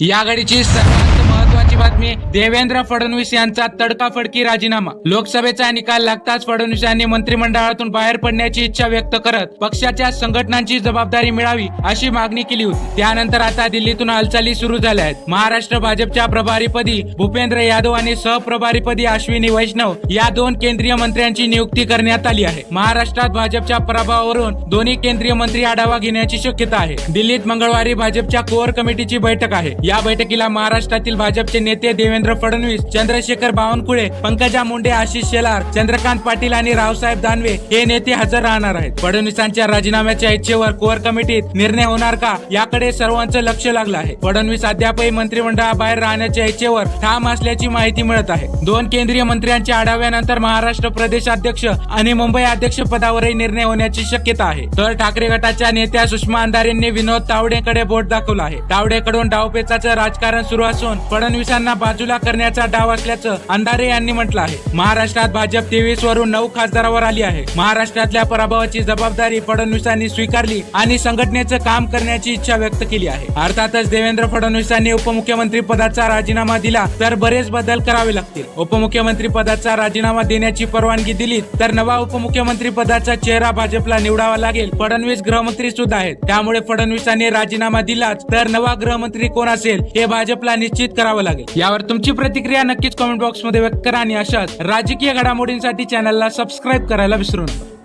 या घडीची सर्वात महत्वाची बातमी. देवेंद्र फडणवीस यांचा तडकाफडकी राजीनामा. लोकसभेचा निकाल लागताच फडणवीस यांनी मंत्रिमंडळातून बाहेर पडण्याची इच्छा व्यक्त करत पक्षाच्या संघटनांची जबाबदारी मिळावी अशी मागणी केली होती. त्यानंतर आता दिल्लीतून हालचाली सुरू झाल्या आहेत. महाराष्ट्र भाजपच्या प्रभारीपदी भूपेंद्र यादव आणि सहप्रभारीपदी अश्विनी वैष्णव या दोन केंद्रीय मंत्र्यांची नियुक्ती करण्यात आली आहे. महाराष्ट्रात भाजपच्या प्रभावावरून दोन्ही केंद्रीय मंत्री आढावा घेण्याची शक्यता आहे. दिल्लीत मंगळवारी भाजपच्या कोअर कमिटीची बैठक आहे. या बैठकीला महाराष्ट्रातील भाजपचे नेते देवेंद्र फडणवीस चंद्रशेखर बावनकुळे पंकजा मुंडे आशिष शेलार चंद्रकांत पाटील आणि रावसाहेब दानवे हे नेते हजर राहणार आहेत. फडणवीसांच्या राजीनाम्याच्या इच्छेवर कोअर कमिटीत निर्णय होणार का याकडे सर्वांचं लक्ष लागलं आहे. फडणवीस अद्यापही मंत्रिमंडळाबाहेर राहण्याच्या इच्छेवर ठाम असल्याची माहिती मिळत आहे. दोन केंद्रीय मंत्र्यांच्या आढाव्यानंतर महाराष्ट्र प्रदेश अध्यक्ष आणि मुंबई अध्यक्ष पदावरही निर्णय होण्याची शक्यता आहे. तर ठाकरे गटाच्या नेत्या सुषमा अंधारेंनी विनोद तावडेकडे बोट दाखवलं आहे. तावडेकडून डावपेचाचं राजकारण सुरू असून त्यांना बाजूला करण्याचा डाव असल्याचं अंधारे यांनी म्हटलं आहे. महाराष्ट्रात भाजप तेवीस वरून नऊ खासदारावर आली आहे. महाराष्ट्रातल्या पराभवाची जबाबदारी फडणवीसांनी स्वीकारली आणि संघटनेचं काम करण्याची इच्छा व्यक्त केली आहे. अर्थातच देवेंद्र फडणवीसांनी उपमुख्यमंत्री पदाचा राजीनामा दिला तर बरेच बदल करावे लागतील. उपमुख्यमंत्री पदाचा राजीनामा देण्याची परवानगी दिली तर नवा उपमुख्यमंत्री पदाचा चेहरा भाजपला निवडावा लागेल. फडणवीस गृहमंत्री सुद्धा आहेत. त्यामुळे फडणवीसांनी राजीनामा दिलाच तर नवा गृहमंत्री कोण असेल हे भाजपला निश्चित करावं लागेल. लागेल. यावर तुमची प्रतिक्रिया नक्कीच कॉमेंट बॉक्समध्ये व्यक्त करा आणि अशाच राजकीय घडामोडींसाठी चॅनलला सबस्क्राईब करायला विसरू नका.